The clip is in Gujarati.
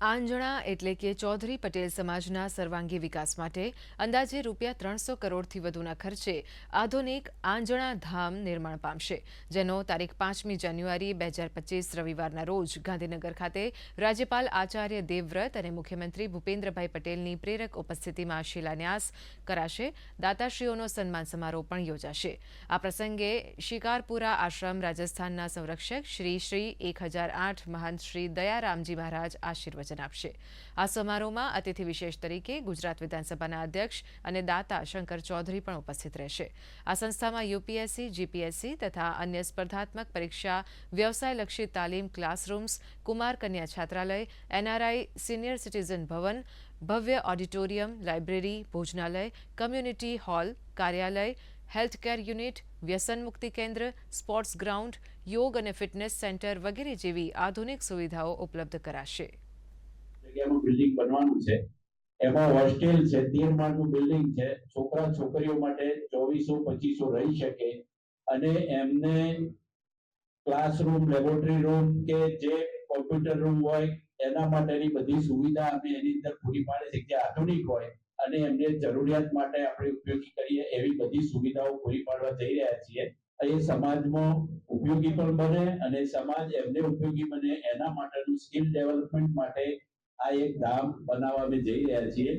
આંજણા એટલે કે ચૌધરી પટેલ સમાજના સર્વાંગી વિકાસ માટે અંદાજે રૂપિયા ત્રણસો કરોડથી વધુના ખર્ચે આધુનિક આંજણા ધામ નિર્માણ પામશે, જેનો તારીખ પાંચમી જાન્યુઆરી બે હજાર પચીસ રવિવારના રોજ ગાંધીનગર ખાતે રાજ્યપાલ આચાર્ય દેવવ્રત અને મુખ્યમંત્રી ભૂપેન્દ્રભાઈ પટેલની પ્રેરક ઉપસ્થિતિમાં શિલાન્યાસ કરાશે, દાતાશ્રીઓનો સન્માન સમારોહ પણ યોજાશે. આ પ્રસંગે શિકારપુરા આશ્રમ રાજસ્થાનના સંરક્ષક શ્રી શ્રી એક હજાર આઠ મહંત શ્રી દયારામજી મહારાજ આશીર્વચન આપશે આ સમારોહમાં અતિથિ વિશેષ તરીકે ગુજરાત વિધાનસભાના અધ્યક્ષ અને દાતા શંકર ચૌધરી પણ ઉપસ્થિત રહેશે. આ સંસ્થામાં યુપીએસસી, જીપીએસસી તથા અન્ય સ્પર્ધાત્મક પરીક્ષા, વ્યવસાયલક્ષી તાલીમ ક્લાસરૂમ્સ, કુમાર કન્યા છાત્રાલય, એનઆરઆઈ, સિનિયર સિટીઝન ભવન, ભવ્ય ઓડિટોરિયમ, લાઇબ્રેરી, ભોજનાલય, કમ્યુનિટી હોલ, કાર્યાલય, હેલ્થકેર યુનિટ, વ્યસન મુક્તિ કેન્દ્ર, સ્પોર્ટ્સ ગ્રાઉન્ડ, યોગ અને ફિટનેસ સેન્ટર વગેરે જેવી આધુનિક સુવિધાઓ ઉપલબ્ધ કરાશે. જગ્યાનું બિલ્ડિંગ બનવાનું છે. એમાં હોસ્ટેલ છે, તેર માળનું બિલ્ડિંગ છે. છોકરા છોકરીઓ માટે ચોવીસો, પચીસો રહી શકે. અને એમને ક્લાસરૂમ લેબોરેટરી રૂમ કે જે કોમ્પ્યુટર રૂમ હોય, એના માટેની બધી સુવિધા અમે એની અંદર પૂરી પાડે છે. જે આધુનિક હોય, અને એમને જરૂરિયાત માટે આપણે ઉપયોગી કરીએ એવી બધી સુવિધાઓ પૂરી પાડવા જઈ રહ્યા છીએ. એ સમાજમાં ઉપયોગી પણ બને અને સમાજ એમને ઉપયોગી બને એના માટેનું સ્કિલ ડેવલપમેન્ટ માટે આ એક ધામ બનાવવા અમે જઈ રહ્યા છીએ.